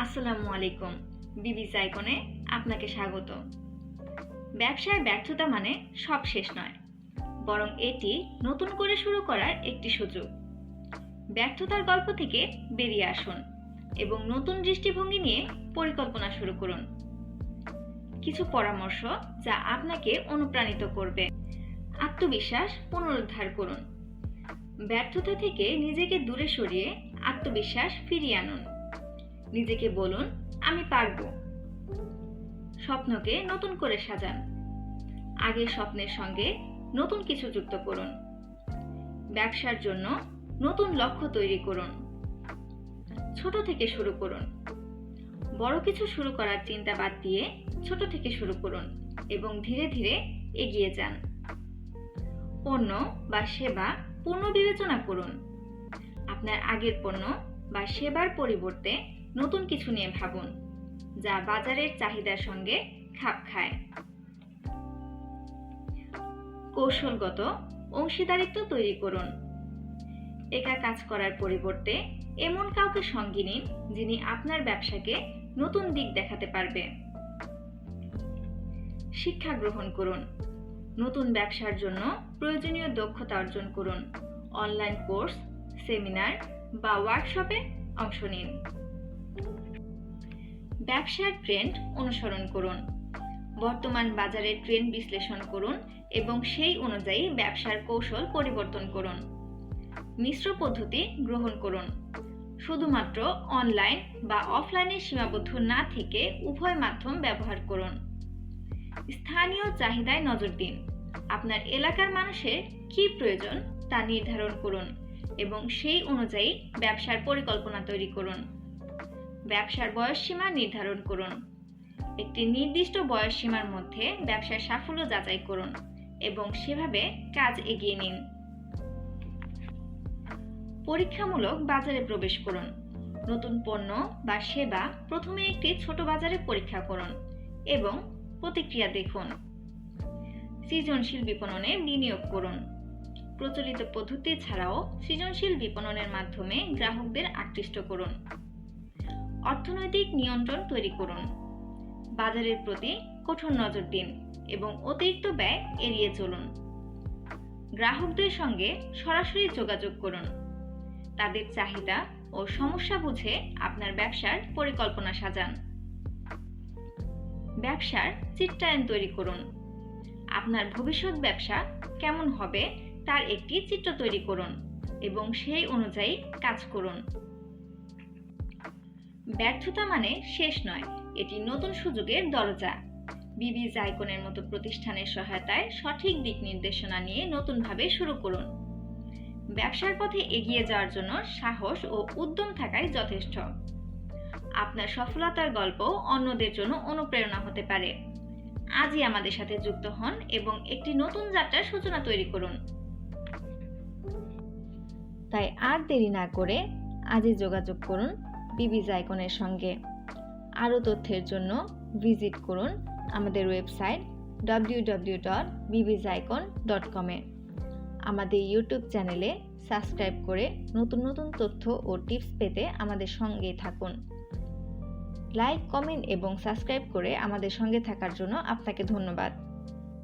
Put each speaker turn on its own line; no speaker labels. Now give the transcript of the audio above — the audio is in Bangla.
আসসালামু আলাইকুম। বিবি জাইকনে আপনাকে স্বাগত। ব্যবসায় ব্যর্থতা মানে সব শেষ নয়, বরং এটি নতুন করে শুরু করার একটি সুযোগ। ব্যর্থতার গল্প থেকে বেরিয়ে আসুন এবং নতুন দৃষ্টিভঙ্গি নিয়ে পরিকল্পনা শুরু করুন। কিছু পরামর্শ যা আপনাকে অনুপ্রাণিত করবে। আত্মবিশ্বাস পুনরুদ্ধার করুন। ব্যর্থতা থেকে নিজেকে দূরে সরিয়ে আত্মবিশ্বাস ফিরিয়ে আনুন। নিজেকে বলুন, আমি পারব স্বপ্নকে নতুন করে সাজান। আগের স্বপ্নের সঙ্গে নতুন কিছু যুক্ত করুন। ব্যবসার জন্য নতুন লক্ষ্য তৈরি করুন। ছোট থেকে শুরু করুন। বড় কিছু শুরু করার চিন্তা বাদ দিয়ে ছোট থেকে শুরু করুন এবং ধীরে ধীরে এগিয়ে যান। পণ্য বা সেবা পুনঃ বিবেচনা করুন। আপনার আগের পণ্য বা সেবার পরিবর্তে নতুন কিছু নিয়ে ভাবুন, যা বাজারের চাহিদার সঙ্গে খাপ খায়। কৌশলগত অংশীদারিত্ব তৈরি করুন। একা কাজ করার পরিবর্তে এমন কাউকে সঙ্গী নিন, যিনি আপনার ব্যবসাকে নতুন দিক দেখাতে পারবে। শিক্ষা গ্রহণ করুন। নতুন ব্যবসার জন্য প্রয়োজনীয় দক্ষতা অর্জন করুন। অনলাইন কোর্স, সেমিনার বা ওয়ার্কশপে অংশ নিন। ব্যবসার ট্রেন্ড অনুসরণ করুন। বর্তমান বাজারের ট্রেন্ড বিশ্লেষণ করুন এবং সেই অনুযায়ী ব্যবসার কৌশল পরিবর্তন করুন। মিশ্র পদ্ধতি গ্রহণ করুন। শুধুমাত্র অনলাইন বা অফলাইনে সীমাবদ্ধ না থেকে উভয় মাধ্যম ব্যবহার করুন। স্থানীয় চাহিদায় নজর দিন। আপনার এলাকার মানুষের কী প্রয়োজন তা নির্ধারণ করুন এবং সেই অনুযায়ী ব্যবসার পরিকল্পনা তৈরি করুন। ব্যবসার বয়সসীমা নির্ধারণ করুন। একটি নির্দিষ্ট বয়সসীমার মধ্যে ব্যবসার সাফল্য যাচাই করুন এবং সেভাবে কাজ এগিয়ে নিন। পরীক্ষামূলক বাজারে প্রবেশ করুন। নতুন পণ্য বা সেবা প্রথমে একটি ছোট বাজারে পরীক্ষা করুন এবং প্রতিক্রিয়া দেখুন। সৃজনশীল বিপণনে বিনিয়োগ করুন। প্রচলিত পদ্ধতি ছাড়াও সৃজনশীল বিপণনের মাধ্যমে গ্রাহকদের আকৃষ্ট করুন। অর্থনৈতিক নিয়ন্ত্রণ তৈরি করুন। বাজারের প্রতি কঠোর নজর দিন এবং অতিরিক্ত ব্যয় এড়িয়ে চলুন। গ্রাহকদের সঙ্গে সরাসরি যোগাযোগ করুন। তাদের চাহিদা ও সমস্যা বুঝে আপনার ব্যবসার পরিকল্পনা সাজান। ব্যবসার চিত্রায়ন তৈরি করুন। আপনার ভবিষ্যৎ ব্যবসা কেমন হবে তার একটি চিত্র তৈরি করুন এবং সেই অনুযায়ী কাজ করুন। ব্যর্থতা মানে শেষ নয়, এটি নতুন সুযোগের দরজা। বিবি জাইকনের মতো প্রতিষ্ঠানের সহায়তায় সঠিক দিক নির্দেশনা নিয়ে নতুনভাবে শুরু করুন। ব্যবসার পথে এগিয়ে যাওয়ার জন্য সাহস ও উদ্যম থাকাই যথেষ্ট। আপনার সফলতার গল্প অন্যদের জন্য অনুপ্রেরণা হতে পারে। আজই আমাদের সাথে যুক্ত হন এবং একটি নতুন যাত্রার সূচনা তৈরি করুন। তাই আর দেরি না করে আজই যোগাযোগ করুন বিবি জাইকনের সঙ্গে আরও তথ্যের জন্য ভিজিট করুন আমাদের ওয়েবসাইট ডাব্লিউ ডট বিবিজাইকন ডট কমে আমাদের ইউটিউব চ্যানেলে সাবস্ক্রাইব করে নতুন নতুন তথ্য ও টিপস পেতে আমাদের সঙ্গেই থাকুন। লাইক, কমেন্ট এবং সাবস্ক্রাইব করে আমাদের সঙ্গে থাকার জন্য আপনাকে ধন্যবাদ।